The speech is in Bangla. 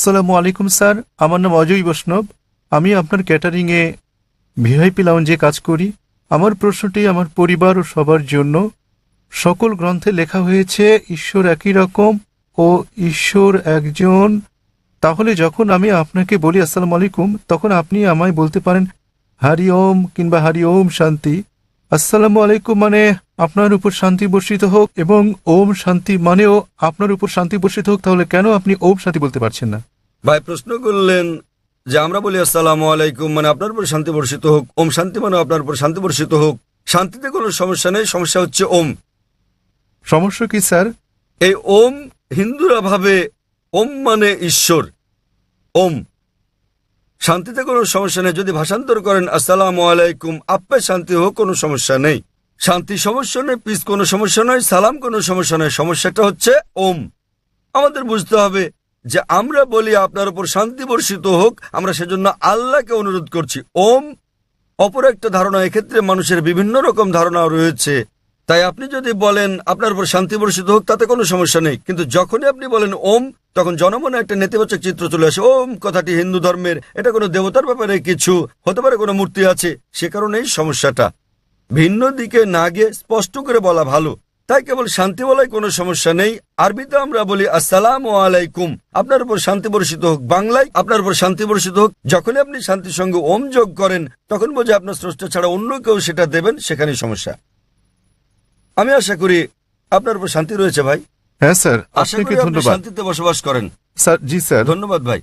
আসসালামু আলাইকুম, স্যার। আমার নাম অজয় বৈষ্ণব। আমি আপনার ক্যাটারিংয়ে ভিআইপি লাউঞ্জে কাজ করি। আমার প্রশ্নটি আমার পরিবার ও সবার জন্য। সকল গ্রন্থে লেখা হয়েছে, ঈশ্বর একই রকম ও ঈশ্বর একজন। তাহলে যখন আমি আপনাকে বলি, আসসালামু আলাইকুম, তখন আপনি আমায় বলতে পারেন, হারি ওম কিংবা হারি ওম শান্তি। আসসালামু আলাইকুম মানে আপনার উপর শান্তি বর্ষিত হোক এবং ওম শান্তি মানেও আপনার উপর শান্তি বর্ষিত হোক। তাহলে কেন আপনি ওম শান্তি বলতে পারছেন না? ভাই প্রশ্ন করলেন যে আমরা বলি আসসালামু আলাইকুম। মানে আপনার উপর শান্তি বর্ষিত হোক ওম শান্তি মানে আপনার উপর শান্তি বর্ষিত হোক। শান্তিতে কোনো সমস্যা নেই সমস্যা হচ্ছে ওম। সমস্যা কি স্যার? এই ওম হিন্দুরা ভাবে ওম মানে ঈশ্বর ওম। শান্তিতে কোনো সমস্যা নেই যদি ভাষান্তর করেন আসসালামু আলাইকুম আপে শান্তি হোক কোনো সমস্যা নেই। শান্তি সমস্যা নেই পিস কোনো সমস্যা নয় সালাম কোনো সমস্যা নয় সমস্যাটা হচ্ছে ওম। আমাদের বুঝতে হবে যে আমরা বলি আপনার উপর শান্তি বর্ষিত হোক, আমরা সেজন্য আল্লাহকে অনুরোধ করছি। ওম, অপর একটা ধারণা, এক্ষেত্রে মানুষের বিভিন্ন রকম ধারণা রয়েছে। তাই আপনি যদি বলেন আপনার উপর শান্তি বর্ষিত হোক, তাতে কোনো সমস্যা নেই। কিন্তু যখনই আপনি বলেন ওম, তখন জনমনে একটা নেতিবাচক চিত্র চলে আসে। ওম, কথাটি হিন্দু ধর্মের, এটা কোনো দেবতার ব্যাপারে কিছু, হতে পারে কোনো মূর্তি আছে। সে কারণেই সমস্যাটা। ভিন্ন দিকে না গিয়ে স্পষ্ট করে বলা ভালো। তাই কেবল শান্তি বলাই কোনো সমস্যা নেই। আরবিতে আমরা বলি আসসালাম আলাইকুম। আপনার উপর শান্তি বর্ষিত হোক বাংলায় আপনার উপর শান্তি বর্ষিত হোক যখনই আপনি শান্তির সঙ্গে ওম যোগ করেন তখন বোঝে আপনার স্রষ্টা ছাড়া অন্য কেউ সেটা দেবেন সেখানেই সমস্যা। আমি আশা করি আপনার উপর শান্তি রয়েছে ভাই। হ্যাঁ স্যার। আশা করি আপনি শান্তিতে বসবাস করেন। স্যার জি স্যার। ধন্যবাদ ভাই।